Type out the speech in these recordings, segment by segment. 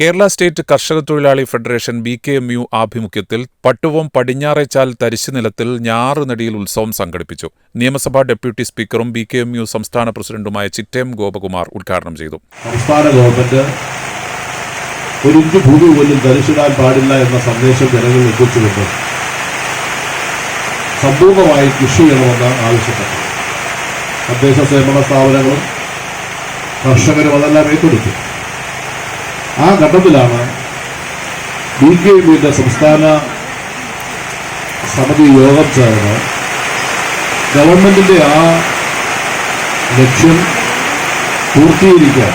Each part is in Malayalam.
കേരള സ്റ്റേറ്റ് കർഷക തൊഴിലാളി federation B K M U ആഭിമുഖ്യത്തിൽ പട്ടുവം പടിഞ്ഞാറേച്ചാൽ തരിശു നിലത്തിൽ ഞാറുനടിയിൽ ഉത്സവം സംഘടിപ്പിച്ചു. നിയമസഭാ ഡെപ്യൂട്ടി സ്പീക്കറും ബി കെ എം യു സംസ്ഥാന പ്രസിഡന്റുമായ ചിറ്റേം ഗോപകുമാർ ഉദ്ഘാടനം ചെയ്തു. സംസ്ഥാന ഗവൺമെന്റ് ഒരു ഇഞ്ച് ഭൂമി പോലും തരിശിടാൻ പാടില്ല എന്ന സന്ദേശം ജനങ്ങളിൽ എത്തിച്ചുകൊണ്ട് സമ്പൂർണമായി കൃഷി ചെയ്യണമെന്ന് ആവശ്യപ്പെട്ടു. തദ്ദേശ സേവന സ്ഥാപനങ്ങളും കർഷകരും അതെല്ലാം ഏറ്റെടുത്തു. ആ ഘട്ടത്തിലാണ് ബി കെ ബിയുടെ സംസ്ഥാന സമിതി യോഗം ചേർന്ന് ഗവൺമെന്റിന്റെ ആ ലക്ഷ്യം പൂർത്തീകരിക്കാൻ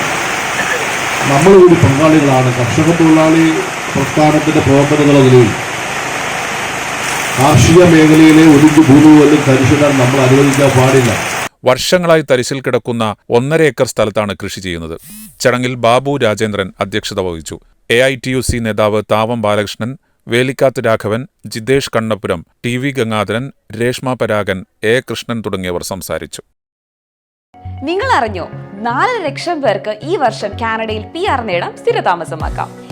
നമ്മൾ കൂടി പങ്കാളികളാണ്. കർഷക തൊഴിലാളി പ്രസ്ഥാനത്തിന്റെ പ്രവർത്തനങ്ങളിൽ കാർഷിക മേഖലയിലെ ഒരു ഭൂമി പോലും തരിച്ചിടാൻ നമ്മൾ അനുവദിക്കാൻ പാടില്ല. വർഷങ്ങളായി തരിശിൽ കിടക്കുന്ന ഒന്നര ഏക്കർ സ്ഥലത്താണ് കൃഷി ചെയ്യുന്നത്. ചടങ്ങിൽ ബാബു രാജേന്ദ്രൻ അധ്യക്ഷത വഹിച്ചു. A I T U C നേതാവ് Thavam Balakrishnan Velikkath Raghavan Jithesh Kannapuram T V Gangadharan Reshma Paragan A Krishnan തുടങ്ങിയവർ സംസാരിച്ചു. നിങ്ങൾ അറിഞ്ഞോ നാലര ലക്ഷം പേർക്ക് ഈ വർഷം കാനഡയിൽ പി ആർ നേടാം സ്ഥിരതാമസമാക്കാം.